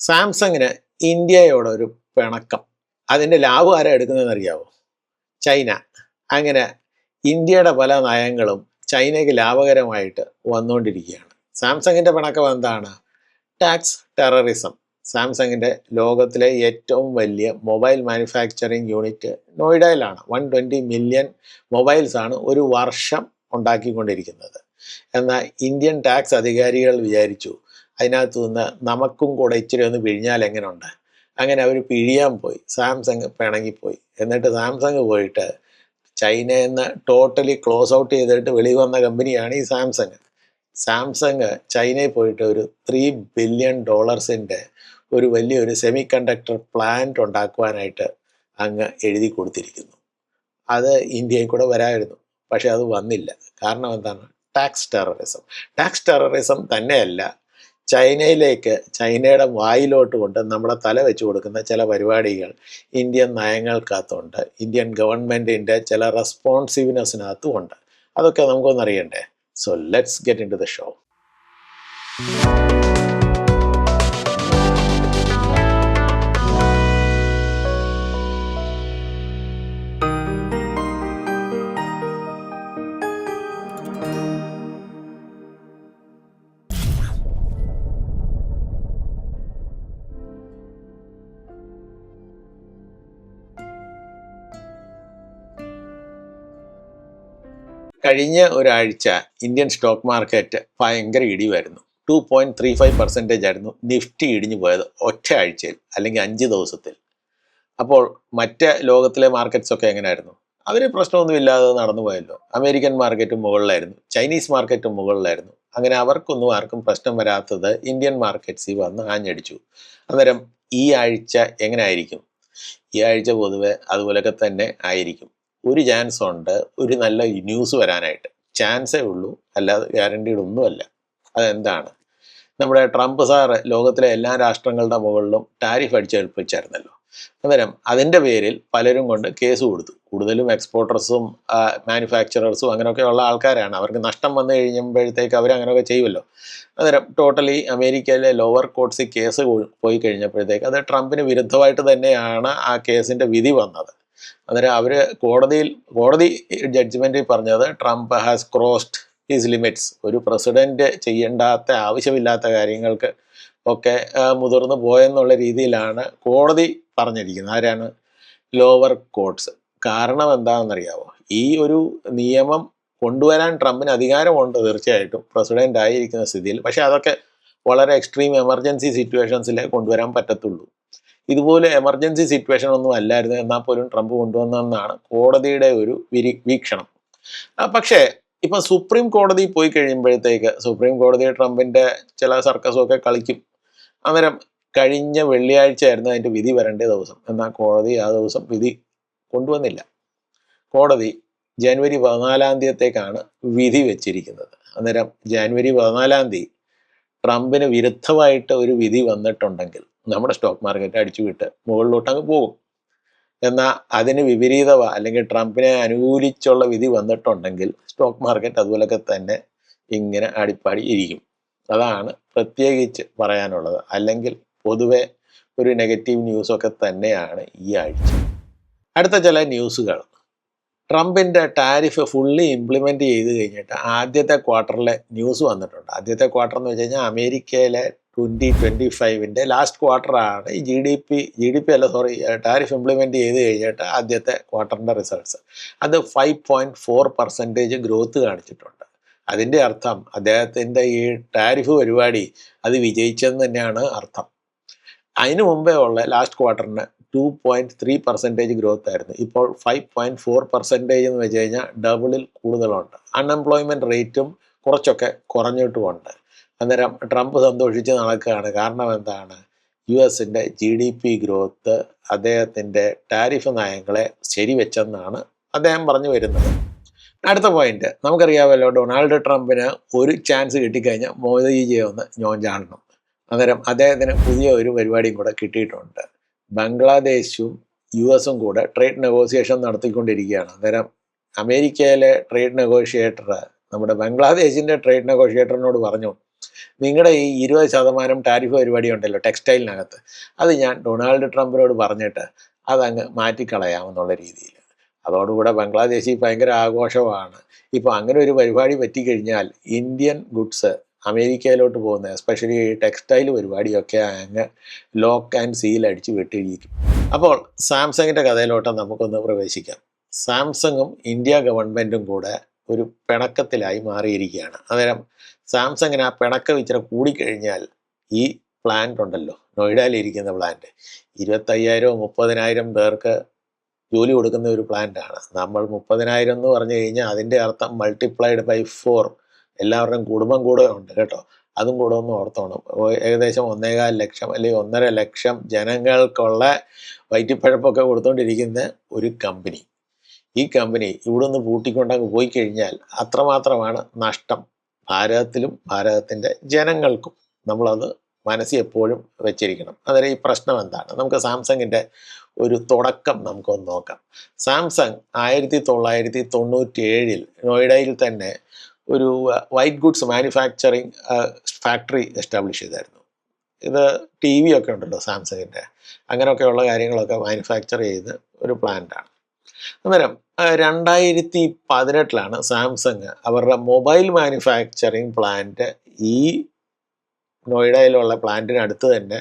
സാംസങ്ങിന് ഇന്ത്യയോടൊരു പിണക്കം. അതിന്റെ ലാഭം ആരാ എടുക്കുന്നതെന്ന് അറിയാവോ ചൈന. അങ്ങനെ ഇന്ത്യയുടെ പല നയങ്ങളും ചൈനയ്ക്ക് ലാഭകരമായിട്ട് വന്നുകൊണ്ടിരിക്കുകയാണ് സാംസങ്ങിന്റെ പിണക്കം എന്താണ്? ടാക്സ് ടെററിസം സാംസങ്ങിന്റെ ലോകത്തിലെ ഏറ്റവും വലിയ മൊബൈൽ മാനുഫാക്ചറിങ് യൂണിറ്റ് നോയിഡയിലാണ്. വൺ ട്വന്റി മില്യൺ മൊബൈൽസാണ് ഒരു വർഷം ഉണ്ടാക്കിക്കൊണ്ടിരിക്കുന്നത്. എന്നാൽ ഇന്ത്യൻ ടാക്സ് അധികാരികൾ വിചാരിച്ചു അതിനകത്തു നിന്ന് നമുക്കും കൂടെ ഇച്ചിരി ഒന്ന് പിഴിഞ്ഞാൽ എങ്ങനെയുണ്ട്? അങ്ങനെ അവർ പിഴിയാൻ പോയി. സാംസങ് പിണങ്ങിപ്പോയി എന്നിട്ട് സാംസങ് പോയിട്ട് ചൈനയിൽ നിന്ന് ടോട്ടലി ക്ലോസ് ഔട്ട് ചെയ്തിട്ട് വെളി വന്ന കമ്പനിയാണ് ഈ സാംസങ്. സാംസങ് ചൈനയിൽ പോയിട്ട് ഒരു ത്രീ ബില്യൺ ഡോളേഴ്സിന്റെ ഒരു വലിയൊരു സെമി കണ്ടക്ടർ പ്ലാന്റ് ഉണ്ടാക്കുവാനായിട്ട് അങ്ങ് എഴുതി കൊടുത്തിരിക്കുന്നു. അത് ഇന്ത്യയിൽ കൂടെ വരായിരുന്നു. പക്ഷേ അത് വന്നില്ല. കാരണം എന്താണ്? ടാക്സ് ടെററിസം ടാക്സ് ടെററിസം തന്നെയല്ല. ചൈനയിലേക്ക് ചൈനയുടെ വായിലോട്ട് കൊണ്ട് നമ്മളെ തല വെച്ച് കൊടുക്കുന്ന ചില പരിപാടികൾ ഇന്ത്യൻ നയങ്ങൾക്കകത്തുണ്ട്. ഇന്ത്യൻ ഗവൺമെന്റിന്റെ ചില റെസ്പോൺസീവ്നെസ്സിനകത്തും ഉണ്ട്. അതൊക്കെ നമുക്കൊന്നറിയണ്ടേ so let's get in to the show കഴിഞ്ഞ ഒരാഴ്ച ഇന്ത്യൻ സ്റ്റോക്ക് മാർക്കറ്റ് ഭയങ്കര ഇടിവായിരുന്നു. Two point three five percentage ആയിരുന്നു നിഫ്റ്റി ഇടിഞ്ഞു പോയത് ഒറ്റ ആഴ്ചയിൽ അല്ലെങ്കിൽ അഞ്ച് ദിവസത്തിൽ. അപ്പോൾ മറ്റ് ലോകത്തിലെ മാർക്കറ്റ്സ് ഒക്കെ എങ്ങനെയായിരുന്നു? അവർ പ്രശ്നമൊന്നുമില്ലാതെ നടന്നു പോയല്ലോ. അമേരിക്കൻ മാർക്കറ്റും മുകളിലായിരുന്നു ചൈനീസ് മാർക്കറ്റും മുകളിലായിരുന്നു. അങ്ങനെ അവർക്കൊന്നും ആർക്കും പ്രശ്നം വരാത്തത് ഇന്ത്യൻ മാർക്കറ്റ്സിൽ വന്ന് ആഞ്ഞടിച്ചു. അന്നേരം ഈ ആഴ്ച എങ്ങനെ ആയിരിക്കും? ഈ ആഴ്ച പൊതുവെ അതുപോലൊക്കെ തന്നെ ആയിരിക്കും. ഒരു ചാൻസ് ഉണ്ട് ഒരു നല്ല ന്യൂസ് വരാനായിട്ട്. ചാൻസേ ഉള്ളൂ അല്ലാതെ ഗ്യാരണ്ടീഡ് ഒന്നുമല്ല. അതെന്താണ്? നമ്മുടെ ട്രംപ് സാറ് ലോകത്തിലെ എല്ലാ രാഷ്ട്രങ്ങളുടെ മുകളിലും ടാരിഫ് അടിച്ചേൽപ്പിച്ചായിരുന്നല്ലോ. അന്നേരം അതിന്റെ പേരിൽ പലരും കൊണ്ട് കേസ് കൊടുത്തു. കൂടുതലും എക്സ്പോർട്ടേഴ്സും മാനുഫാക്ചറേഴ്സും അങ്ങനെയൊക്കെയുള്ള ആൾക്കാരാണ്. അവർക്ക് നഷ്ടം വന്നു കഴിയുമ്പോഴത്തേക്ക് അവർ അങ്ങനെയൊക്കെ ചെയ്യുമല്ലോ. അന്നേരം ടോട്ടലി അമേരിക്കയിലെ ലോവർ കോർട്സിൽ കേസ് പോയി കഴിഞ്ഞപ്പോഴത്തേക്ക് അത് ട്രംപിന് വിരുദ്ധമായിട്ട് തന്നെയാണ് ആ കേസിന്റെ വിധി വന്നത്. അന്നേരം അവർ കോടതിയിൽ കോടതി ജഡ്ജ്മെന്റിൽ പറഞ്ഞത് Trump has crossed his limits ഒരു പ്രസിഡന്റ് ചെയ്യേണ്ടാത്ത ആവശ്യമില്ലാത്ത കാര്യങ്ങൾക്ക് ഒക്കെ മുതിർന്നു പോയെന്നുള്ള രീതിയിലാണ് കോടതി പറഞ്ഞിരിക്കുന്നത്. ആരാണ്? Lower courts. കാരണം എന്താണെന്നറിയാവോ? ഈ ഒരു നിയമം കൊണ്ടുവരാൻ ട്രംപിന് അധികാരമുണ്ട് തീർച്ചയായിട്ടും. പ്രസിഡന്റ് ആയിരിക്കുന്ന സ്ഥിതിയിൽ. പക്ഷേ അതൊക്കെ വളരെ എക്സ്ട്രീം എമർജൻസി സിറ്റുവേഷൻസിലേ കൊണ്ടുവരാൻ പറ്റത്തുള്ളൂ. ഇതുപോലെ എമർജൻസി സിറ്റുവേഷൻ ഒന്നും അല്ലായിരുന്നു. എന്നാൽ പോലും ട്രംപ് കൊണ്ടുവന്നതെന്നാണ് കോടതിയുടെ ഒരു വിരി വീക്ഷണം. പക്ഷേ ഇപ്പം സുപ്രീം കോടതി പോയി കഴിയുമ്പോഴത്തേക്ക് സുപ്രീം കോടതി ട്രംപിന്റെ ചില സർക്കസും ഒക്കെ കളിക്കും. അന്നേരം കഴിഞ്ഞ വെള്ളിയാഴ്ചയായിരുന്നു അതിന്റെ വിധി വരേണ്ട ദിവസം. എന്നാൽ കോടതി ആ ദിവസം വിധി കൊണ്ടുവന്നില്ല. കോടതി ജനുവരി പതിനാലാം തീയതിയേക്കാണ് വിധി വെച്ചിരിക്കുന്നത്. അന്നേരം ജനുവരി പതിനാലാം തീയതി ട്രംപിന് വിരുദ്ധമായിട്ട് ഒരു വിധി വന്നിട്ടുണ്ടെങ്കിൽ നമ്മുടെ സ്റ്റോക്ക് മാർക്കറ്റ് അടിച്ചു വിട്ട് മുകളിലോട്ട് അങ്ങ് പോകും. എന്നാൽ അതിന് വിപരീതവ. അല്ലെങ്കിൽ ട്രംപിനെ അനുകൂലിച്ചുള്ള വിധി വന്നിട്ടുണ്ടെങ്കിൽ സ്റ്റോക്ക് മാർക്കറ്റ് അതുപോലൊക്കെ തന്നെ ഇങ്ങനെ അടിപ്പാടി ഇരിക്കും. അതാണ് പ്രത്യേകിച്ച് പറയാനുള്ളത്. അല്ലെങ്കിൽ പൊതുവെ ഒരു നെഗറ്റീവ് ന്യൂസൊക്കെ തന്നെയാണ് ഈ ആഴ്ച. അടുത്ത ചില ന്യൂസുകൾ ട്രംപിന്റെ ടാരിഫ് ഫുള്ളി ഇംപ്ലിമെന്റ് ചെയ്ത് കഴിഞ്ഞിട്ട് ആദ്യത്തെ ക്വാർട്ടറിലെ ന്യൂസ് വന്നിട്ടുണ്ട്. ആദ്യത്തെ ക്വാർട്ടർ എന്ന് വെച്ച് കഴിഞ്ഞാൽ അമേരിക്കയിലെ ട്വന്റി ട്വന്റി ഫൈവിന്റെ ലാസ്റ്റ് ക്വാർട്ടറാണ് ഈ G D P G D P അല്ല സോറി ടാരിഫ് ഇംപ്ലിമെന്റ് ചെയ്ത് കഴിഞ്ഞിട്ട് ആദ്യത്തെ ക്വാർട്ടറിന്റെ റിസൾട്ട്സ് അത് five point four percentage growth കാണിച്ചിട്ടുണ്ട്. അതിന്റെ അർത്ഥം അദ്ദേഹത്തിന്റെ ഈ ടാരിഫ് പരിപാടി അത് വിജയിച്ചെന്ന് തന്നെയാണ് അർത്ഥം. അതിനു മുമ്പേ ഉള്ള last ക്വാർട്ടറിന് two point three percentage growth ആയിരുന്നു. ഇപ്പോൾ ഫൈവ് പോയിന്റ് ഫോർ പെർസെന്റേജ് എന്ന് വെച്ച് കഴിഞ്ഞാൽ ഡബിളിൽ കൂടുതലുണ്ട്. അൺഎംപ്ലോയ്മെന്റ് റേറ്റും കുറച്ചൊക്കെ കുറഞ്ഞിട്ടുമുണ്ട്. അന്നേരം ട്രംപ് സന്തോഷിച്ച് നടക്കുകയാണ്. കാരണം എന്താണ്? യു എസിന്റെ ജി ഡി പി ഗ്രോത്ത് അദ്ദേഹത്തിന്റെ ടാരിഫ് നയങ്ങളെ ശരിവെച്ചെന്നാണ് അദ്ദേഹം പറഞ്ഞു വരുന്നത്. അടുത്ത പോയിന്റ് നമുക്കറിയാമല്ലോ ഡൊണാൾഡ് ട്രംപിന് ഒരു ചാൻസ് കിട്ടിക്കഴിഞ്ഞാൽ മോദിജിയെ ഒന്ന് ഞോഞ്ചാടണം അന്നേരം അദ്ദേഹത്തിന് പുതിയ ഒരു പരിപാടിയും കൂടെ കിട്ടിയിട്ടുണ്ട്. ബംഗ്ലാദേശും യു എസും കൂടെ ട്രേഡ് നെഗോസിയേഷൻ നടത്തിക്കൊണ്ടിരിക്കുകയാണ്. അന്നേരം അമേരിക്കയിലെ ട്രേഡ് നെഗോഷിയേറ്റർ നമ്മുടെ ബംഗ്ലാദേശിന്റെ ട്രേഡ് നെഗോഷിയേറ്ററിനോട് പറഞ്ഞു നിങ്ങളുടെ ഈ ഇരുപത് ശതമാനം ടാരിഫ് പരിപാടി ഉണ്ടല്ലോ ടെക്സ്റ്റൈലിനകത്ത് അത് ഞാൻ ഡൊണാൾഡ് ട്രംപിനോട് പറഞ്ഞിട്ട് അതങ്ങ് മാറ്റിക്കളയാമെന്നുള്ള രീതിയിൽ അതോടുകൂടെ ബംഗ്ലാദേശിൽ ഭയങ്കര ആഘോഷമാണ്. ഇപ്പോൾ അങ്ങനെ ഒരു പരിപാടി പറ്റിക്കഴിഞ്ഞാൽ ഇന്ത്യൻ ഗുഡ്സ് അമേരിക്കയിലോട്ട് പോകുന്ന എസ്പെഷ്യലി ടെക്സ്റ്റൈൽ പരിപാടിയൊക്കെ അങ്ങ് ലോക്ക് ആൻഡ് സീൽ അടിച്ച് വെട്ടിയിരിക്കും. അപ്പോൾ സാംസങ്ങിന്റെ കഥയിലോട്ട് നമുക്കൊന്ന് പ്രവേശിക്കാം. സാംസങ്ങും ഇന്ത്യ ഗവൺമെന്റും കൂടെ ഒരു പിണക്കത്തിലായി മാറിയിരിക്കുകയാണ്. അന്നേരം സാംസങ്ങിന് ആ പിണക്കം ഇച്ചിരി കൂടിക്കഴിഞ്ഞാൽ ഈ പ്ലാന്റ് ഉണ്ടല്ലോ. നോയിഡയിലിരിക്കുന്ന പ്ലാന്റ് ഇരുപത്തയ്യായിരം മുപ്പതിനായിരം പേർക്ക് ജോലി കൊടുക്കുന്ന ഒരു പ്ലാന്റാണ് നമ്മൾ മുപ്പതിനായിരം എന്ന് പറഞ്ഞു കഴിഞ്ഞാൽ അതിന്റെ അർത്ഥം മൾട്ടിപ്ലൈഡ് ബൈ ഫോർ എല്ലാവരുടെയും കുടുംബം കൂടെ ഉണ്ട് കേട്ടോ. അതും കൂടെ ഒന്ന് ഓർത്തോണം. ഏകദേശം ഒന്നേകാൽ ലക്ഷം അല്ലെങ്കിൽ ഒന്നര ലക്ഷം ജനങ്ങൾക്കുള്ള വയറ്റിപ്പഴപ്പൊക്കെ കൊടുത്തുകൊണ്ടിരിക്കുന്ന ഒരു കമ്പനി ഈ കമ്പനി ഇവിടുന്ന് പൂട്ടിക്കൊണ്ടങ്ങ് പോയി കഴിഞ്ഞാൽ അത്രമാത്രമാണ് നഷ്ടം. ഭാരതത്തിലും ഭാരതത്തിന്റെ ജനങ്ങൾക്കും നമ്മളത് മനസ്സിൽ എപ്പോഴും വെച്ചിരിക്കണം. അതായത് ഈ പ്രശ്നം എന്താണ്? നമുക്ക് സാംസങ്ങിന്റെ ഒരു തുടക്കം നമുക്കൊന്ന് നോക്കാം. സാംസങ് ആയിരത്തി തൊള്ളായിരത്തി തൊണ്ണൂറ്റി ഏഴിൽ നോയിഡയിൽ തന്നെ ഒരു white goods manufacturing factory establish ചെയ്തായിരുന്നു. ഇത് ടി വി ഒക്കെ ഉണ്ടല്ലോ സാംസങ്ങിന്റെ. അങ്ങനെയൊക്കെയുള്ള കാര്യങ്ങളൊക്കെ മാനുഫാക്ചർ ചെയ്ത് ഒരു പ്ലാന്റാണ്. അന്നേരം രണ്ടായിരത്തി പതിനെട്ടിലാണ് സാംസങ് അവരുടെ മൊബൈൽ മാനുഫാക്ചറിങ് പ്ലാന്റ് ഈ നോയിഡയിലുള്ള പ്ലാന്റിനടുത്ത് തന്നെ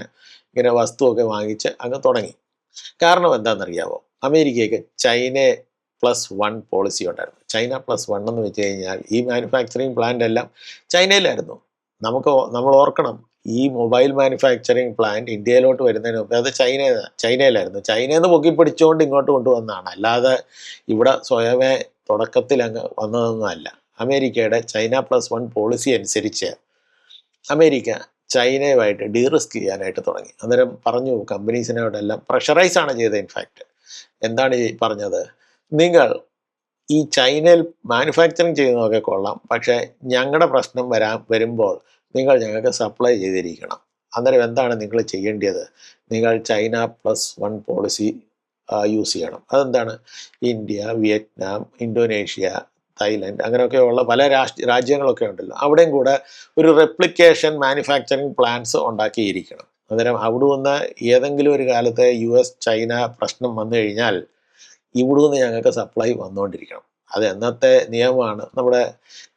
ഇങ്ങനെ വസ്തുവൊക്കെ വാങ്ങിച്ച് അങ്ങ് തുടങ്ങി. കാരണം എന്താണെന്നറിയാവോ? അമേരിക്കയ്ക്ക് ചൈന പ്ലസ് വൺ പോളിസി ഉണ്ടായിരുന്നു. ചൈന പ്ലസ് വൺ എന്ന് വെച്ച് കഴിഞ്ഞാൽ ഈ മാനുഫാക്ചറിങ് പ്ലാന്റ് എല്ലാം ചൈനയിലായിരുന്നു. നമുക്ക് നമ്മൾ ഓർക്കണം ഈ മൊബൈൽ മാനുഫാക്ചറിങ് പ്ലാന്റ് ഇന്ത്യയിലോട്ട് വരുന്നതിന് മുമ്പ് അത് ചൈന ചൈനയിലായിരുന്നു. ചൈനയിൽ നിന്ന് പൊക്കി പിടിച്ചുകൊണ്ട് ഇങ്ങോട്ട് കൊണ്ടുവന്നതാണ്. അല്ലാതെ ഇവിടെ സ്വയമേ തുടക്കത്തിൽ അങ്ങ് വന്നതൊന്നുമല്ല അമേരിക്കയുടെ ചൈന പ്ലസ് വൺ പോളിസി അനുസരിച്ച് അമേരിക്ക ചൈനയുമായിട്ട് ഡീറിസ്ക് ചെയ്യാനായിട്ട് തുടങ്ങി. അന്നേരം പറഞ്ഞു കമ്പനീസിനോടെല്ലാം പ്രഷറൈസ് ആണ് ചെയ്തത് ഇൻഫാക്റ്റ് എന്താണ് പറഞ്ഞത്? നിങ്ങൾ ഈ ചൈനയിൽ മാനുഫാക്ചറിങ് ചെയ്യുന്നതൊക്കെ കൊള്ളാം. പക്ഷേ ഞങ്ങളുടെ പ്രശ്നം വരാൻ വരുമ്പോൾ നിങ്ങൾ ഞങ്ങൾക്ക് സപ്ലൈ ചെയ്തിരിക്കണം. അന്നേരം എന്താണ് നിങ്ങൾ ചെയ്യേണ്ടത് നിങ്ങൾ China plus one policy use ചെയ്യണം. അതെന്താണ്? ഇന്ത്യ വിയറ്റ്നാം ഇന്തോനേഷ്യ തായ്ലൻഡ് അങ്ങനെയൊക്കെയുള്ള പല രാഷ്ട്ര രാജ്യങ്ങളൊക്കെ ഉണ്ടല്ലോ. അവിടെയും കൂടെ ഒരു റെപ്ലിക്കേഷൻ മാനുഫാക്ചറിങ് പ്ലാന്റ്സ് ഉണ്ടാക്കിയിരിക്കണം. അന്നേരം അവിടെ നിന്ന് ഏതെങ്കിലും ഒരു കാലത്തെ യു എസ് ചൈന പ്രശ്നം വന്നു കഴിഞ്ഞാൽ ഇവിടെ നിന്ന് ഞങ്ങൾക്ക് സപ്ലൈ വന്നുകൊണ്ടിരിക്കണം. അത് എന്നത്തെ നിയമമാണ്. നമ്മുടെ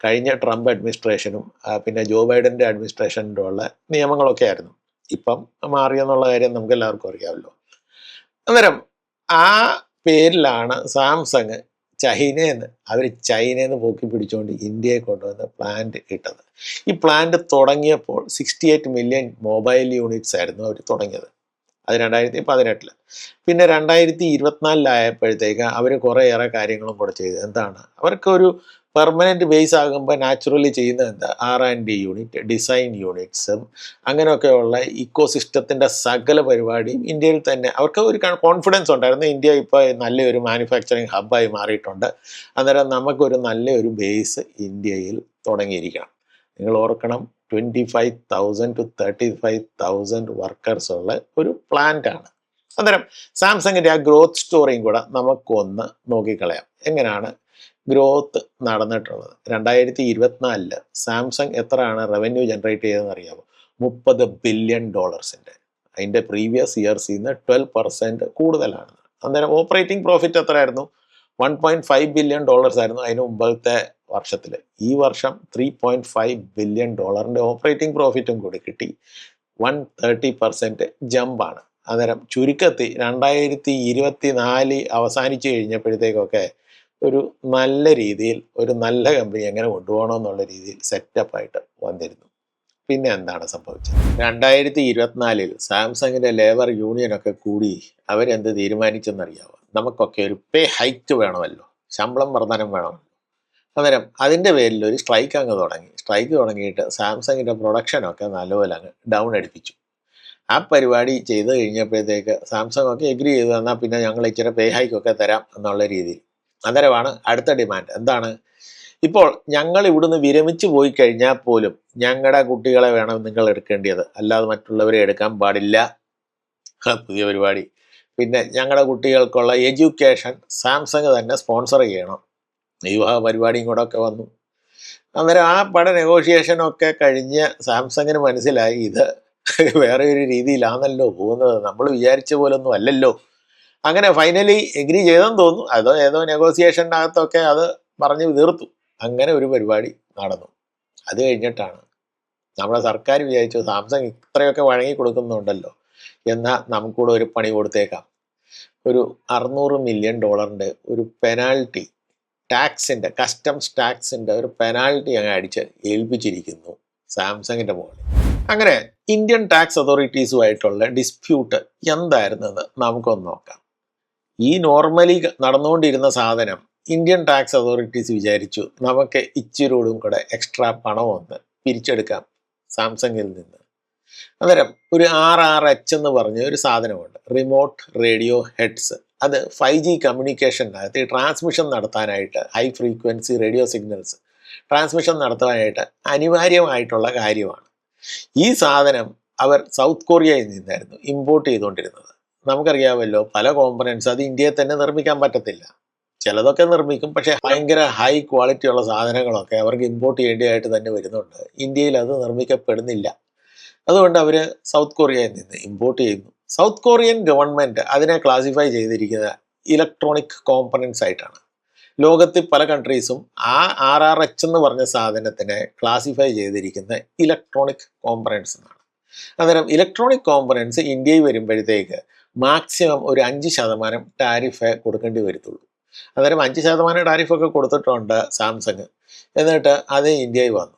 കഴിഞ്ഞ ട്രംപ് അഡ്മിനിസ്ട്രേഷനും പിന്നെ ജോ ബൈഡന്റെ അഡ്മിനിസ്ട്രേഷന്റെ ഉള്ള നിയമങ്ങളൊക്കെ ആയിരുന്നു. ഇപ്പം മാറിയെന്നുള്ള കാര്യം നമുക്ക് എല്ലാവർക്കും അറിയാമല്ലോ. അന്നേരം ആ പേരിലാണ് സാംസങ് ചൈനയെന്ന് അവർ ചൈനയിൽ നിന്ന് പൊക്കി പിടിച്ചുകൊണ്ട് ഇന്ത്യയെ കൊണ്ടുവന്ന് പ്ലാന്റ് ഇട്ടത്. ഈ പ്ലാന്റ് തുടങ്ങിയപ്പോൾ sixty eight million mobile units ആയിരുന്നു അവർ തുടങ്ങിയത്. അത് രണ്ടായിരത്തി പതിനെട്ടിൽ പിന്നെ രണ്ടായിരത്തി ഇരുപത്തിനാലിലായപ്പോഴത്തേക്ക് അവർ കുറേയേറെ കാര്യങ്ങളും കൂടെ ചെയ്തു. എന്താണ്? അവർക്കൊരു പെർമനന്റ് ബേസ് ആകുമ്പോൾ നാച്ചുറലി ചെയ്യുന്നത് എന്താ? R and D unit design യൂണിറ്റ്സും അങ്ങനെയൊക്കെയുള്ള ഇക്കോ സിസ്റ്റത്തിന്റെ സകല പരിപാടിയും ഇന്ത്യയിൽ തന്നെ. അവർക്ക് ഒരു കോൺഫിഡൻസ് ഉണ്ടായിരുന്നു. ഇന്ത്യ ഇപ്പോൾ നല്ലൊരു മാനുഫാക്ചറിങ് ഹബ്ബായി മാറിയിട്ടുണ്ട്. അന്നേരം നമുക്കൊരു നല്ലൊരു ബേസ് ഇന്ത്യയിൽ തുടങ്ങിയിരിക്കണം. നിങ്ങൾ ഓർക്കണം twenty five thousand to thirty five thousand workers ഉള്ള ഒരു പ്ലാന്റ് ആണ്. അന്നേരം സാംസങ്ങിന്റെ ആ ഗ്രോത്ത് സ്റ്റോറിയും കൂടെ നമുക്കൊന്ന് നോക്കിക്കളയാം. എങ്ങനെയാണ് ഗ്രോത്ത് നടന്നിട്ടുള്ളത്? രണ്ടായിരത്തി ഇരുപത്തിനാലിൽ സാംസങ് എത്രയാണ് റവന്യൂ ജനറേറ്റ് ചെയ്തതെന്ന് അറിയാമോ മുപ്പത് ബില്യൺ ഡോളേഴ്സിന്റെ അതിന്റെ പ്രീവിയസ് ഇയേഴ്സിൽ നിന്ന് ട്വൽവ് പെർസെന്റ് കൂടുതലാണ്. അന്നേരം ഓപ്പറേറ്റിംഗ് പ്രോഫിറ്റ് എത്രയായിരുന്നു? One point five billion dollars ആയിരുന്നു അതിന് മുമ്പത്തെ വർഷത്തിൽ ഈ വർഷം ത്രീ പോയിന്റ് ഫൈവ് ബില്യൺ ഡോളറിന്റെ ഓപ്പറേറ്റിംഗ് പ്രോഫിറ്റും കൂടി കിട്ടി. വൺ തേർട്ടി പെർസെന്റ് ജമ്പാണ് അന്നേരം ചുരുക്കത്തിൽ രണ്ടായിരത്തി ഇരുപത്തി നാല് അവസാനിച്ചു കഴിഞ്ഞപ്പോഴത്തേക്കൊക്കെ ഒരു നല്ല രീതിയിൽ ഒരു നല്ല കമ്പനി എങ്ങനെ കൊണ്ടുപോകണം എന്നുള്ള രീതിയിൽ സെറ്റപ്പായിട്ട് വന്നിരുന്നു. പിന്നെ എന്താണ് സംഭവിച്ചത്? രണ്ടായിരത്തി ഇരുപത്തിനാലിൽ സാംസങ്ങിന്റെ ലേബർ യൂണിയൻ ഒക്കെ കൂടി അവരെന്ത് തീരുമാനിച്ചെന്നറിയാവോ? നമുക്കൊക്കെ ഒരു പേ ഹൈറ്റ് വേണമല്ലോ. ശമ്പളം വർധനം വേണമല്ലോ. അന്നേരം അതിന്റെ പേരിൽ ഒരു സ്ട്രൈക്ക് അങ്ങ് തുടങ്ങി. സ്ട്രൈക്ക് തുടങ്ങിയിട്ട് സാംസങ്ങിന്റെ പ്രൊഡക്ഷനൊക്കെ നല്ലപോലെ അങ്ങ് ഡൗൺ അടിപ്പിച്ചു. ആ പരിപാടി ചെയ്ത് കഴിഞ്ഞപ്പോഴത്തേക്ക് സാംസങ് ഒക്കെ എഗ്രി ചെയ്തു തന്നാൽ പിന്നെ ഞങ്ങൾ ഇച്ചിരി പേ ഹൈക്കൊക്കെ തരാം എന്നുള്ള രീതിയിൽ. അന്നേരമാണ് അടുത്ത ഡിമാൻഡ്. എന്താണ്? ഇപ്പോൾ ഞങ്ങൾ ഇവിടുന്ന് വിരമിച്ചു പോയി കഴിഞ്ഞാൽ പോലും ഞങ്ങളുടെ കുട്ടികളെ വേണം നിങ്ങൾ എടുക്കേണ്ടത് അല്ലാതെ മറ്റുള്ളവരെ എടുക്കാൻ പാടില്ല. പുതിയ പരിപാടി. പിന്നെ ഞങ്ങളുടെ കുട്ടികൾക്കുള്ള എഡ്യൂക്കേഷൻ സാംസങ് തന്നെ സ്പോൺസർ ചെയ്യണം. വിവാഹ പരിപാടിയും കൂടെ ഒക്കെ വന്നു. അന്നേരം ആ പട നെഗോഷിയേഷനൊക്കെ കഴിഞ്ഞ് സാംസങ്ങിന് മനസ്സിലായി ഇത് വേറെ ഒരു രീതിയിലാണല്ലോ പോകുന്നത്. നമ്മൾ വിചാരിച്ച പോലൊന്നും അല്ലല്ലോ. അങ്ങനെ ഫൈനലി എഗ്രി ചെയ്തെന്ന് തോന്നുന്നു. അതോ ഏതോ നെഗോസിയേഷന്റെ അകത്തൊക്കെ അത് പറഞ്ഞ് തീർത്തു. അങ്ങനെ ഒരു പരിപാടി നടന്നു. അത് കഴിഞ്ഞിട്ടാണ് നമ്മുടെ സർക്കാർ വിചാരിച്ചു സാംസങ് ഇത്രയൊക്കെ വഴങ്ങി കൊടുക്കുന്നുണ്ടല്ലോ എന്നാൽ നമുക്കൂടെ ഒരു പണി കൊടുത്തേക്കാം. ഒരു അറുന്നൂറ് മില്യൺ ഡോളറിന്റെ ഒരു പെനാൽറ്റി ടാക്സിന്റെ കസ്റ്റംസ് ടാക്സിന്റെ ഒരു പെനാൽറ്റി അങ്ങ് അടിച്ച് ഏൽപ്പിച്ചിരിക്കുന്നു സാംസങ്ങിന്റെ മുകളിൽ. അങ്ങനെ ഇന്ത്യൻ ടാക്സ് അതോറിറ്റീസുമായിട്ടുള്ള ഡിസ്പ്യൂട്ട് എന്തായിരുന്നെന്ന് നമുക്കൊന്ന് നോക്കാം. ഈ നോർമലി നടന്നുകൊണ്ടിരുന്ന സാധനം ഇന്ത്യൻ ടാക്സ് അതോറിറ്റീസ് വിചാരിച്ചു നമുക്ക് ഇച്ചിരൂടും കൂടെ എക്സ്ട്രാ പണം ഒന്ന് പിരിച്ചെടുക്കാം സാംസങ്ങിൽ നിന്ന്. അന്നേരം ഒരു ആർ ആർ എച്ച് എന്ന് പറഞ്ഞ ഒരു സാധനമുണ്ട്. റിമോട്ട് റേഡിയോ ഹെഡ്സ് അത് ഫൈവ് ജി കമ്മ്യൂണിക്കേഷനകത്ത് ഈ ട്രാൻസ്മിഷൻ നടത്താനായിട്ട് high frequency radio signals transmission നടത്താനായിട്ട് അനിവാര്യമായിട്ടുള്ള കാര്യമാണ്. ഈ സാധനം അവർ സൗത്ത് കൊറിയയിൽ നിന്നായിരുന്നു ഇമ്പോർട്ട് ചെയ്തുകൊണ്ടിരുന്നത്. നമുക്കറിയാമല്ലോ പല കോമ്പണൻസ് അത് ഇന്ത്യയിൽ തന്നെ നിർമ്മിക്കാൻ പറ്റത്തില്ല. ചിലതൊക്കെ നിർമ്മിക്കും പക്ഷേ ഭയങ്കര ഹൈ ക്വാളിറ്റി ഉള്ള സാധനങ്ങളൊക്കെ അവർക്ക് ഇമ്പോർട്ട് ചെയ്യേണ്ടതായിട്ട് തന്നെ വരുന്നുണ്ട്. ഇന്ത്യയിൽ അത് നിർമ്മിക്കപ്പെടുന്നില്ല. അതുകൊണ്ട് അവർ സൗത്ത് കൊറിയയിൽ നിന്ന് ഇമ്പോർട്ട് ചെയ്യുന്നു. സൗത്ത് കൊറിയൻ ഗവൺമെന്റ് അതിനെ ക്ലാസിഫൈ ചെയ്തിരിക്കുന്ന ഇലക്ട്രോണിക് കോമ്പണൻസ് ആയിട്ടാണ്. ലോകത്തിൽ പല കൺട്രീസും ആ ആർ ആർ എച്ച് എന്ന് പറഞ്ഞ സാധനത്തിനെ ക്ലാസിഫൈ ചെയ്തിരിക്കുന്ന ഇലക്ട്രോണിക് കോമ്പണൻസ് എന്നാണ്. അന്നേരം ഇലക്ട്രോണിക് കോമ്പണൻസ് ഇന്ത്യയിൽ വരുമ്പോഴത്തേക്ക് മാക്സിമം ഒരു അഞ്ച് ശതമാനം ടാരിഫ് കൊടുക്കേണ്ടി വരത്തുള്ളൂ. അന്നേരം അഞ്ച് ശതമാനം ടാരിഫൊക്കെ കൊടുത്തിട്ടുണ്ട് സാംസങ്. എന്നിട്ട് അത് ഇന്ത്യയിൽ വന്നു.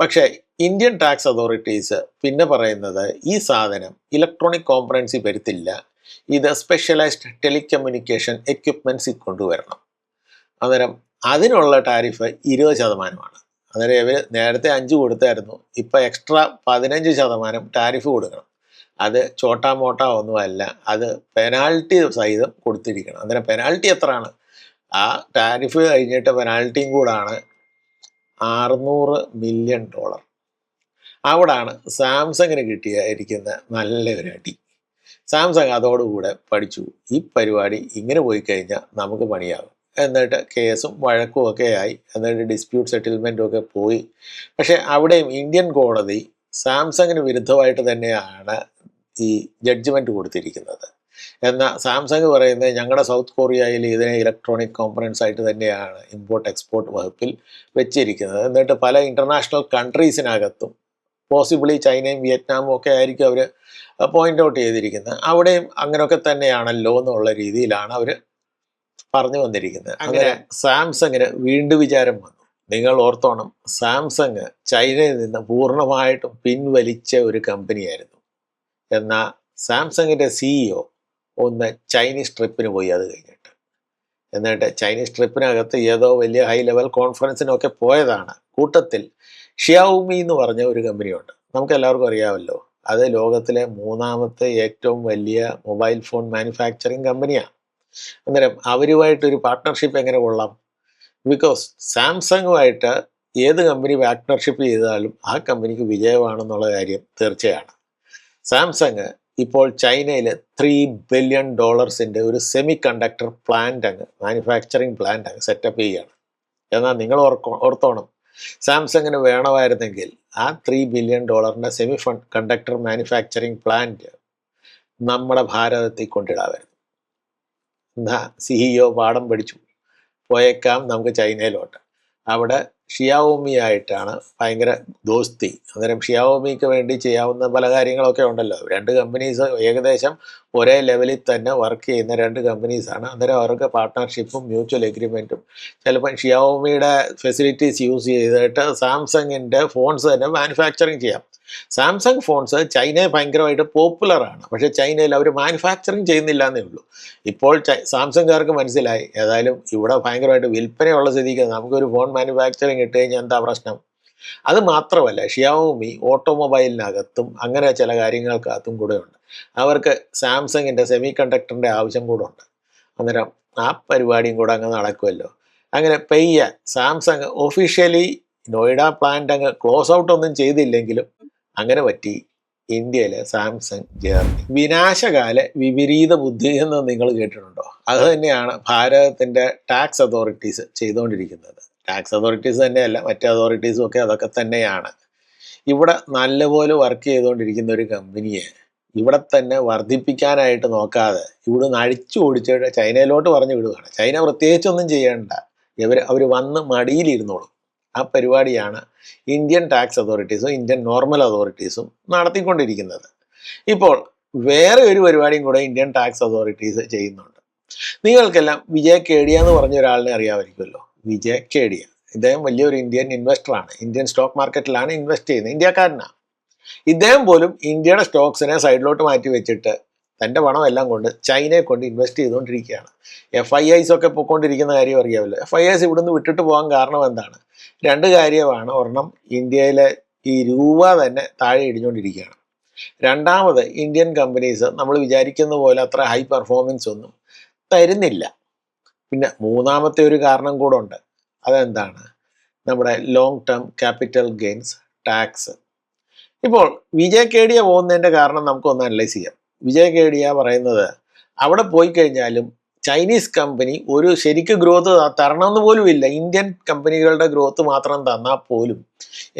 പക്ഷേ ഇന്ത്യൻ ടാക്സ് അതോറിറ്റീസ് പിന്നെ പറയുന്നത് ഈ സാധനം ഇലക്ട്രോണിക് കോമ്പറൻസിൽ വരുത്തില്ല. ഇത് സ്പെഷ്യലൈസ്ഡ് ടെലികമ്മ്യൂണിക്കേഷൻ എക്യുപ്മെൻസിൽ കൊണ്ടുവരണം. അന്നേരം അതിനുള്ള ടാരിഫ് ഇരുപത് ശതമാനമാണ്. അന്നേരം ഇവർ നേരത്തെ അഞ്ച് കൊടുത്തായിരുന്നു. ഇപ്പം എക്സ്ട്രാ പതിനഞ്ച് ശതമാനം ടാരിഫ് കൊടുക്കണം. അത് ചോട്ടാ മോട്ടാ ഒന്നുമല്ല. അത് പെനാൽറ്റി സഹിതം കൊടുത്തിരിക്കണം. അന്നേരം പെനാൽറ്റി എത്രയാണ്? ആ ടാരിഫ് കഴിഞ്ഞിട്ട് പെനാൽറ്റിയും കൂടാണ് അറുന്നൂറ് മില്യൺ ഡോളർ അവിടാണ് സാംസങ്ങിന് കിട്ടിയായിരിക്കുന്ന നല്ലൊരു അടി. സാംസങ് അതോടുകൂടെ പഠിച്ചു. ഈ പരിപാടി ഇങ്ങനെ പോയി കഴിഞ്ഞാൽ നമുക്ക് പണിയാകും. എന്നിട്ട് കേസും വഴക്കും ഒക്കെ ആയി. എന്നിട്ട് ഡിസ്പ്യൂട്ട് സെറ്റിൽമെന്റും ഒക്കെ പോയി. പക്ഷേ അവിടെയും ഇന്ത്യൻ കോടതി സാംസങ്ങിന് വിരുദ്ധമായിട്ട് തന്നെയാണ് ഈ ജഡ്ജ്മെന്റ് കൊടുത്തിരിക്കുന്നത്. എന്നാൽ സാംസങ് പറയുന്നത് ഞങ്ങളുടെ സൗത്ത് കൊറിയയിൽ ഇതിനെ ഇലക്ട്രോണിക് കോമ്പണൻസ് ആയിട്ട് തന്നെയാണ് ഇമ്പോർട്ട് എക്സ്പോർട്ട് വകുപ്പിൽ വെച്ചിരിക്കുന്നത്. എന്നിട്ട് പല ഇന്റർനാഷണൽ കൺട്രീസിനകത്തും പോസിബിളി ചൈനയും വിയറ്റ്നാമും ഒക്കെ ആയിരിക്കും അവർ പോയിന്റ് ഔട്ട് ചെയ്തിരിക്കുന്നത്. അവിടെയും അങ്ങനെയൊക്കെ തന്നെയാണല്ലോ എന്നുള്ള രീതിയിലാണ് അവർ പറഞ്ഞു വന്നിരിക്കുന്നത്. അങ്ങനെ സാംസങ്ങിന് വീണ്ടും വിചാരം വന്നു. നിങ്ങൾ ഓർത്തോണം സാംസങ് ചൈനയിൽ നിന്ന് പൂർണമായിട്ടും പിൻവലിച്ച ഒരു കമ്പനിയായിരുന്നു എന്നാൽ സാംസങ്ങിന്റെ സിഇഒ ഒന്ന് ചൈനീസ് ട്രിപ്പിന് പോയി അത് കഴിഞ്ഞിട്ട്. എന്നിട്ട് ചൈനീസ് ട്രിപ്പിനകത്ത് ഏതോ വലിയ ഹൈ ലെവൽ കോൺഫറൻസിനൊക്കെ പോയതാണ്. കൂട്ടത്തിൽ ഷിയാവുമി എന്ന് പറഞ്ഞ ഒരു കമ്പനിയുണ്ട്. നമുക്ക് എല്ലാവർക്കും അറിയാമല്ലോ. അത് ലോകത്തിലെ മൂന്നാമത്തെ ഏറ്റവും വലിയ മൊബൈൽ ഫോൺ മാനുഫാക്ചറിങ് കമ്പനിയാണ്. അന്നേരം അവരുമായിട്ടൊരു പാർട്ട്ണർഷിപ്പ് എങ്ങനെ കൊള്ളാം? ബിക്കോസ് സാംസങ്ങുമായിട്ട് ഏത് കമ്പനി പാർട്ട്ണർഷിപ്പ് ചെയ്താലും ആ കമ്പനിക്ക് വിജയമാണെന്നുള്ള കാര്യം തീർച്ചയാണ്. സാംസങ് ഇപ്പോൾ ചൈനയിൽ ത്രീ ബില്യൺ ഡോളേഴ്സിന്റെ ഒരു സെമി കണ്ടക്ടർ പ്ലാന്റ് അങ്ങ് മാനുഫാക്ചറിങ് പ്ലാന്റ് അങ്ങ് സെറ്റപ്പ് ചെയ്യുകയാണ്. എന്നാൽ നിങ്ങൾ ഓർക്കോ ഓർത്തോണം. സാംസങ്ങിന് വേണമായിരുന്നെങ്കിൽ ആ ത്രീ ബില്യൺ ഡോളറിന്റെ semi fund conductor manufacturing plant നമ്മുടെ ഭാരതത്തിൽ കൊണ്ടിടാമായിരുന്നു. എന്നാ സിഇഒ പാഠം പഠിച്ചു. പോയേക്കാം നമുക്ക് ചൈനയിലോട്ട്. അവിടെ ഷിയാവോമി ആയിട്ടാണ് ഭയങ്കര ദോസ്തി. അന്നേരം ഷിയാവോമിക്ക് വേണ്ടി ചെയ്യാവുന്ന പല കാര്യങ്ങളൊക്കെ ഉണ്ടല്ലോ. രണ്ട് കമ്പനീസ് ഏകദേശം ഒരേ ലെവലിൽ തന്നെ വർക്ക് ചെയ്യുന്ന രണ്ട് കമ്പനീസാണ് അന്നേരം അവർക്ക് പാർട്ട്ണർഷിപ്പും മ്യൂച്വൽ എഗ്രിമെന്റും ചിലപ്പം ഷിയോമിയുടെ ഫെസിലിറ്റീസ് യൂസ് ചെയ്തിട്ട് സാംസങ്ങിന്റെ ഫോൺസ് തന്നെ മാനുഫാക്ചറിങ് ചെയ്യാം. സാംസങ് ഫോൺസ് ചൈനയെ ഭയങ്കരമായിട്ട് പോപ്പുലറാണ് പക്ഷേ ചൈനയിൽ അവർ മാനുഫാക്ചറിങ് ചെയ്യുന്നില്ല എന്നേ ഉള്ളൂ. ഇപ്പോൾ സാംസങ്കാർക്ക് മനസ്സിലായി. ഏതായാലും ഇവിടെ ഭയങ്കരമായിട്ട് വിൽപ്പനയുള്ള സ്ഥിതിക്ക് നമുക്കൊരു ഫോൺ മാനുഫാക്ചറിങ് ഇട്ട് കഴിഞ്ഞാൽ എന്താ പ്രശ്നം? അത് മാത്രമല്ല ഷിയാവോമി ഓട്ടോമൊബൈലിനകത്തും അങ്ങനെ ചില കാര്യങ്ങൾക്കകത്തും കൂടെ ഉണ്ട്. അവർക്ക് സാംസങ്ങിന്റെ സെമി കണ്ടക്ടറിന്റെ ആവശ്യം കൂടെ ഉണ്ട്. അന്നേരം ആ പരിപാടിയും കൂടെ അങ്ങ് നടക്കുമല്ലോ അങ്ങനെ പെയ്യ സാംസങ് ഒഫീഷ്യലി നോയിഡ പ്ലാന്റ് അങ്ങ് ക്ലോസ് ഔട്ട് ഒന്നും ചെയ്തില്ലെങ്കിലും അങ്ങനെ പറ്റി. ഇന്ത്യയിലെ സാംസങ് ജേർണി. വിനാശകാല വിപരീത ബുദ്ധി എന്ന് നിങ്ങൾ കേട്ടിട്ടുണ്ടോ? അത് തന്നെയാണ് ഭാരതത്തിന്റെ ടാക്സ് അതോറിറ്റീസ് ചെയ്തുകൊണ്ടിരിക്കുന്നത്. ടാക്സ് അതോറിറ്റീസ് തന്നെയല്ല മറ്റ് അതോറിറ്റീസും ഒക്കെ അതൊക്കെ തന്നെയാണ്. ഇവിടെ നല്ലപോലെ വർക്ക് ചെയ്തുകൊണ്ടിരിക്കുന്ന ഒരു കമ്പനിയെ ഇവിടെ തന്നെ വർദ്ധിപ്പിക്കാനായിട്ട് നോക്കാതെ ഇവിടുന്ന് അഴിച്ചു ഓടിച്ചിട്ട് ചൈനയിലോട്ട് പറഞ്ഞു വിടുകയാണ്. ചൈന പ്രത്യേകിച്ചൊന്നും ചെയ്യേണ്ട. ഇവർ അവർ വന്ന് മടിയിലിരുന്നോളും. ആ പരിപാടിയാണ് ഇന്ത്യൻ ടാക്സ് അതോറിറ്റീസും ഇന്ത്യൻ നോർമൽ അതോറിറ്റീസും നടത്തിക്കൊണ്ടിരിക്കുന്നത്. ഇപ്പോൾ വേറെ ഒരു പരിപാടിയും കൂടെ ഇന്ത്യൻ ടാക്സ് അതോറിറ്റീസ് ചെയ്യുന്നുണ്ട്. നിങ്ങൾക്കെല്ലാം വിജയ് കേഡിയ എന്ന് പറഞ്ഞ ഒരാളിനെ അറിയാമായിരിക്കുമല്ലോ. വിജയ് കേഡിയ ഇദ്ദേഹം വലിയൊരു ഇന്ത്യൻ ഇൻവെസ്റ്ററാണ് ഇന്ത്യൻ സ്റ്റോക്ക് മാർക്കറ്റിലാണ് ഇൻവെസ്റ്റ് ചെയ്യുന്നത്. ഇന്ത്യക്കാരനാണ് ഇദ്ദേഹം പോലും ഇന്ത്യയുടെ സ്റ്റോക്സിനെ സൈഡിലോട്ട് മാറ്റി വെച്ചിട്ട് തന്റെ എല്ലാം കൊണ്ട് ചൈനയെ കൊണ്ട് ഇൻവെസ്റ്റ് ചെയ്തുകൊണ്ടിരിക്കുകയാണ്. എഫ് ഐ ഐസ് ഒക്കെ പൊയ്ക്കൊണ്ടിരിക്കുന്ന കാര്യം അറിയാമല്ലോ. എഫ് ഐ ഐസ് ഇവിടുന്ന് വിട്ടിട്ട് പോകാൻ കാരണം എന്താണ്? രണ്ട് കാര്യമാണ് ഒരെണ്ണം ഇന്ത്യയിലെ ഈ രൂപ തന്നെ താഴെ ഇടിഞ്ഞുകൊണ്ടിരിക്കുകയാണ്. രണ്ടാമത് ഇന്ത്യൻ കമ്പനീസ് നമ്മൾ വിചാരിക്കുന്ന പോലെ അത്ര ഹൈ പെർഫോമൻസ് ഒന്നും തരുന്നില്ല. പിന്നെ മൂന്നാമത്തെ ഒരു കാരണം കൂടെ ഉണ്ട്. അതെന്താണ്? നമ്മുടെ long term capital gains tax ഇപ്പോൾ വിജയ് കേഡിയ പോകുന്നതിന്റെ കാരണം നമുക്കൊന്ന് അനലൈസ് ചെയ്യാം. വിജയ് കേഡിയ പറയുന്നത് അവിടെ പോയി കഴിഞ്ഞാലും ചൈനീസ് കമ്പനി ഒരു ശരിക്ക് ഗ്രോത്ത് തരണമെന്ന് പോലും ഇല്ല. ഇന്ത്യൻ കമ്പനികളുടെ ഗ്രോത്ത് മാത്രം തന്നാൽ പോലും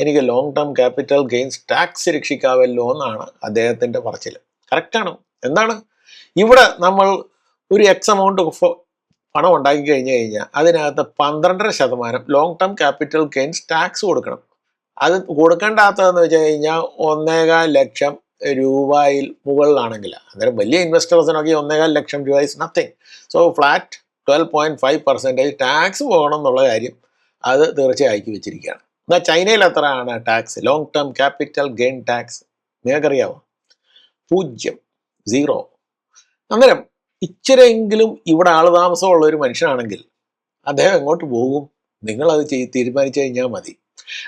എനിക്ക് long term capital gains tax രക്ഷിക്കാവല്ലോ എന്നാണ് അദ്ദേഹത്തിന്റെ പറച്ചിൽ. കറക്റ്റാണ് എന്താണ്? ഇവിടെ നമ്മൾ ഒരു എക്സ് എമൗണ്ട് പണം ഉണ്ടാക്കി കഴിഞ്ഞു കഴിഞ്ഞാൽ അതിനകത്ത് പന്ത്രണ്ടര ശതമാനം long term capital gains tax കൊടുക്കണം. അത് കൊടുക്കേണ്ടാത്തതെന്ന് വെച്ച് കഴിഞ്ഞാൽ ഒന്നേകാൽ ലക്ഷം രൂപയിൽ മുകളിലാണെങ്കിൽ അന്നേരം വലിയ ഇൻവെസ്റ്റേഴ്സിനൊക്കെ ഒന്നേകാൽ ലക്ഷം രൂപ is nothing so flat twelve point five percentage tax പോകണം എന്നുള്ള കാര്യം അത് തീർച്ചയായും വെച്ചിരിക്കുകയാണ്. എന്നാൽ ചൈനയിൽ എത്രയാണ് tax long term capital gain tax നിങ്ങൾക്കറിയാവോ? പൂജ്യം സീറോ അന്നേരം ഇച്ചിരെങ്കിലും ഇവിടെ ആൾ താമസമുള്ള ഒരു മനുഷ്യനാണെങ്കിൽ അദ്ദേഹം എങ്ങോട്ട് പോകും? നിങ്ങളത് തീരുമാനിച്ചു കഴിഞ്ഞാൽ മതി.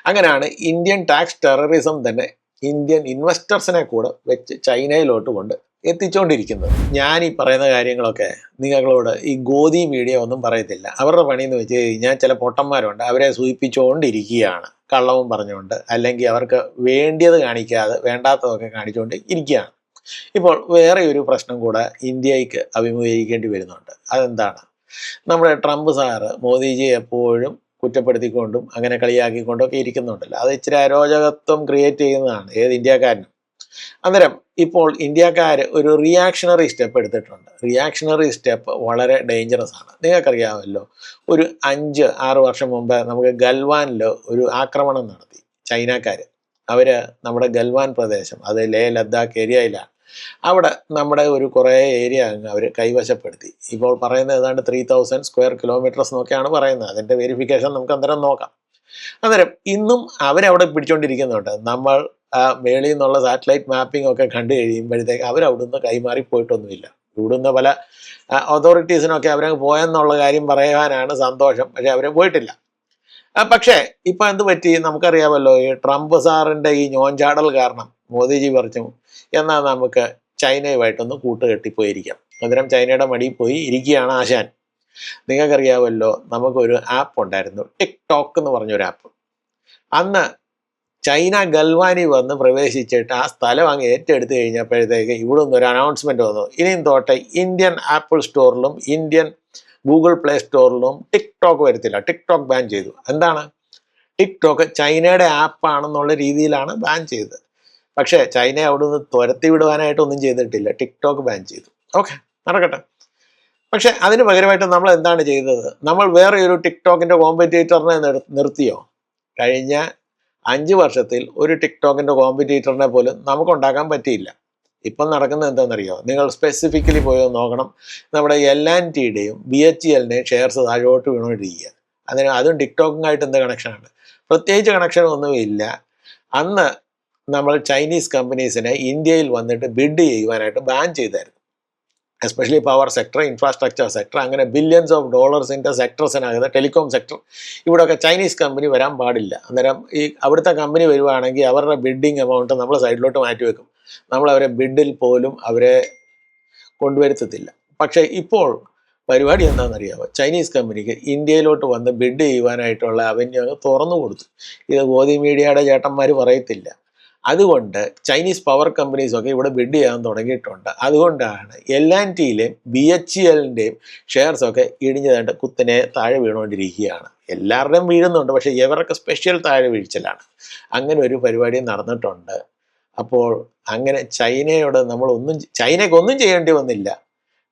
അങ്ങനെയാണ് ഇന്ത്യൻ ടാക്സ് ടെററിസം തന്നെ ഇന്ത്യൻ ഇൻവെസ്റ്റേഴ്സിനെ കൂടെ വെച്ച് ചൈനയിലോട്ട് കൊണ്ട് എത്തിച്ചുകൊണ്ടിരിക്കുന്നത് ഞാൻ ഈ പറയുന്ന കാര്യങ്ങളൊക്കെ നിങ്ങളോട് ഈ ഗോതി മീഡിയ ഒന്നും പറയത്തില്ല. അവരുടെ പണി എന്ന് വെച്ച് കഴിഞ്ഞാൽ ചില പൊട്ടന്മാരുണ്ട്. അവരെ സൂചിപ്പിച്ചുകൊണ്ടിരിക്കുകയാണ് കള്ളവും പറഞ്ഞുകൊണ്ട് അല്ലെങ്കിൽ അവർക്ക് വേണ്ടിയത് കാണിക്കാതെ വേണ്ടാത്തതൊക്കെ കാണിച്ചുകൊണ്ട് ഇരിക്കുകയാണ്. ഇപ്പോൾ വേറെ ഒരു പ്രശ്നം കൂടെ ഇന്ത്യയ്ക്ക് അഭിമുഖീകരിക്കേണ്ടി വരുന്നുണ്ട്. അതെന്താണ്? നമ്മുടെ ട്രംപ് സാറ് മോദിജി എപ്പോഴും കുറ്റപ്പെടുത്തിക്കൊണ്ടും അങ്ങനെ കളിയാക്കിക്കൊണ്ടും ഒക്കെ ഇരിക്കുന്നുണ്ടല്ലോ. അത് ഇച്ചിരി അരോചകത്വം ക്രിയേറ്റ് ചെയ്യുന്നതാണ് ഏത് ഇന്ത്യക്കാരനും. അന്നേരം ഇപ്പോൾ ഇന്ത്യക്കാർ ഒരു റിയാക്ഷണറി സ്റ്റെപ്പ് എടുത്തിട്ടുണ്ട്. റിയാക്ഷണറി സ്റ്റെപ്പ് വളരെ ഡേഞ്ചറസ് ആണ്. നിങ്ങൾക്കറിയാമല്ലോ ഒരു അഞ്ച് ആറ് വർഷം മുമ്പ് നമുക്ക് ഗൽവാനിൽ ഒരു ആക്രമണം നടത്തി. ചൈനക്കാർ അവർ നമ്മുടെ ഗൽവാൻ പ്രദേശം അത് ലേ ലഡാക്ക് ഏരിയയിലാണ്. അവിടെ നമ്മുടെ ഒരു കുറേ ഏരിയ അവർ കൈവശപ്പെടുത്തി. ഇപ്പോൾ പറയുന്നത് ഏതാണ്ട് ത്രീ തൗസൻഡ് സ്ക്വയർ കിലോമീറ്റേഴ്സ് എന്നൊക്കെയാണ് പറയുന്നത്. അതിന്റെ വെരിഫിക്കേഷൻ നമുക്ക് അന്നേരം നോക്കാം. അന്നേരം ഇന്നും അവരവിടെ പിടിച്ചുകൊണ്ടിരിക്കുന്നുണ്ട് നമ്മൾ മേളിൽ നിന്നുള്ള സാറ്റലൈറ്റ് മാപ്പിംഗ് ഒക്കെ കണ്ടു കഴിയുമ്പോഴത്തേക്ക് നിന്ന് കൈമാറി പോയിട്ടൊന്നുമില്ല. ഇവിടുന്ന് പല അതോറിറ്റീസിനൊക്കെ അവരങ്ങ് പോയെന്നുള്ള കാര്യം പറയാനാണ് സന്തോഷം. പക്ഷെ അവരെ പോയിട്ടില്ല. പക്ഷേ ഇപ്പം എന്ത് പറ്റി? നമുക്കറിയാമല്ലോ ഈ ട്രംപ് സാറിന്റെ ഈ ഞോഞ്ചാടൽ കാരണം മോദിജി പറഞ്ഞു എന്നാൽ നമുക്ക് ചൈനയുമായിട്ടൊന്ന് കൂട്ടുകെട്ടിപ്പോയിരിക്കാം. അന്നേരം ചൈനയുടെ മടിയിൽ പോയി ഇരിക്കുകയാണ് ആശാൻ. നിങ്ങൾക്കറിയാമല്ലോ നമുക്കൊരു ആപ്പ് ഉണ്ടായിരുന്നു. ടിക് ടോക്ക് എന്ന് പറഞ്ഞൊരു ആപ്പ്. അന്ന് ചൈന ഗൽവാനി വന്ന് പ്രവേശിച്ചിട്ട് ആ സ്ഥലം അങ്ങ് ഏറ്റെടുത്തു കഴിഞ്ഞപ്പോഴത്തേക്ക് ഇവിടെ നിന്ന് ഒരു അനൗൺസ്മെന്റ് വന്നു. ഇനിയും തോട്ടെ ഇന്ത്യൻ ആപ്പിൾ സ്റ്റോറിലും ഇന്ത്യൻ ഗൂഗിൾ പ്ലേ സ്റ്റോറിലും ടിക് ടിക്ടോക്ക് വരത്തില്ല. ടിക്ടോക്ക് ബാൻ ചെയ്തു. എന്താണ്? ടിക് ടോക്ക് ചൈനയുടെ ആപ്പാണെന്നുള്ള രീതിയിലാണ് ബാൻ ചെയ്തത്. പക്ഷേ ചൈന അവിടെ നിന്ന് തുരത്തി വിടുവാനായിട്ടൊന്നും ചെയ്തിട്ടില്ല. ടിക്ടോക്ക് ബാൻ ചെയ്തു. ഓക്കെ നടക്കട്ടെ. പക്ഷേ അതിന് പകരമായിട്ട് നമ്മൾ എന്താണ് ചെയ്തത്? നമ്മൾ വേറെ ഒരു ടിക്ടോക്കിന്റെ കോമ്പറ്റേറ്ററിനെ നിർ- നിർത്തിയോ? കഴിഞ്ഞ അഞ്ച് വർഷത്തിൽ ഒരു ടിക്ടോക്കിന്റെ കോമ്പറ്റേറ്ററിനെ പോലും നമുക്ക് ഉണ്ടാക്കാൻ പറ്റിയില്ല. ഇപ്പം നടക്കുന്നത് എന്താണെന്നറിയോ? നിങ്ങൾ സ്പെസിഫിക്കലി പോയി നോക്കണം. നമ്മുടെ എൽ ആൻഡ് ടിയുടെയും ബി എച്ച് എല്ലിന്റെയും ഷെയർസ് താഴോട്ട് വീണോണ്ടിരിക്കുക. അതിന് അതും ടിക്ടോക്കുമായിട്ട് എന്ത് കണക്ഷനാണ് പ്രത്യേകിച്ച് കണക്ഷൻ ഒന്നുമില്ല. അന്ന് നമ്മൾ ചൈനീസ് കമ്പനീസിനെ ഇന്ത്യയിൽ വന്നിട്ട് ബിഡ് ചെയ്യുവാനായിട്ട് ബാൻ ചെയ്തായിരുന്നു. Especially power sector infrastructure sector അങ്ങനെ ബില്യൺസ് ഓഫ് ഡോളേഴ്സിന്റെ സെക്ടർസിനകത്ത് ടെലികോം സെക്ടർ ഇവിടെയൊക്കെ ചൈനീസ് കമ്പനി വരാൻ പാടില്ല. അന്നേരം ഈ അവിടുത്തെ കമ്പനി വരുവാണെങ്കിൽ അവരുടെ ബിഡിങ് എമൗണ്ട് നമ്മൾ സൈഡിലോട്ട് മാറ്റി വെക്കും നമ്മൾ അവരെ ബിഡിൽ പോലും അവരെ കൊണ്ടുവരുത്തത്തില്ല. പക്ഷേ ഇപ്പോൾ പരിപാടി എന്താണെന്നറിയാമോ ചൈനീസ് കമ്പനിക്ക് ഇന്ത്യയിലോട്ട് വന്ന് ബിഡ് ചെയ്യുവാനായിട്ടുള്ള അവന്യൂ അങ്ങ് തുറന്നു കൊടുത്തു. ഇത് ഗോതി മീഡിയയുടെ ചേട്ടന്മാർ പറയത്തില്ല. അതുകൊണ്ട് ചൈനീസ് പവർ കമ്പനീസ് ഒക്കെ ഇവിടെ ബിഡ് ചെയ്യാൻ തുടങ്ങിയിട്ടുണ്ട്. അതുകൊണ്ടാണ് എൽ ആൻഡ് ടിയിലെയും ബി എച്ച് എല്ലിന്റെയും ഷെയർസ് ഒക്കെ ഇടിഞ്ഞതായിട്ട് കുത്തനെ താഴെ വീണുകൊണ്ടിരിക്കുകയാണ് എല്ലാവരുടെയും വീഴുന്നുണ്ട് പക്ഷേ ഇവരൊക്കെ സ്പെഷ്യൽ താഴെ വീഴ്ചലാണ് അങ്ങനെ ഒരു പരിപാടി നടന്നിട്ടുണ്ട്. അപ്പോൾ അങ്ങനെ ചൈനയോട് നമ്മൾ ഒന്നും ചൈനയ്ക്ക് ഒന്നും ചെയ്യേണ്ടി വന്നില്ല.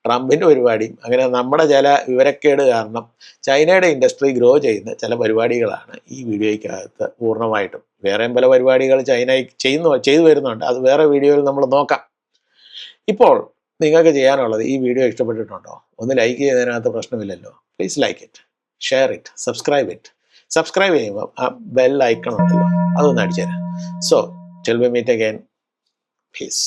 ട്രംപിന്റെ പരിപാടിയും അങ്ങനെ നമ്മുടെ ചില വിവരക്കേട് കാരണം ചൈനയുടെ ഇൻഡസ്ട്രി ഗ്രോ ചെയ്യുന്ന ചില പരിപാടികളാണ് ഈ വീഡിയോയ്ക്കകത്ത് പൂർണമായിട്ടും. വേറെയും പല പരിപാടികൾ ചൈന ചെയ്യുന്നു ചെയ്തു വരുന്നുണ്ട്. അത് വേറെ വീഡിയോയിൽ നമ്മൾ നോക്കാം. ഇപ്പോൾ നിങ്ങൾക്ക് ചെയ്യാനുള്ളത് ഈ വീഡിയോ ഇഷ്ടപ്പെട്ടിട്ടുണ്ടോ? ഒന്ന് ലൈക്ക് ചെയ്യുന്നതിനകത്ത് പ്രശ്നമില്ലല്ലോ. Please like it share it subscribe it subscribe ചെയ്യുമ്പോൾ ആ ബെൽ ഐക്കൺ ഉണ്ടല്ലോ അതൊന്ന് അടിച്ചു തരാം. So till meet again peace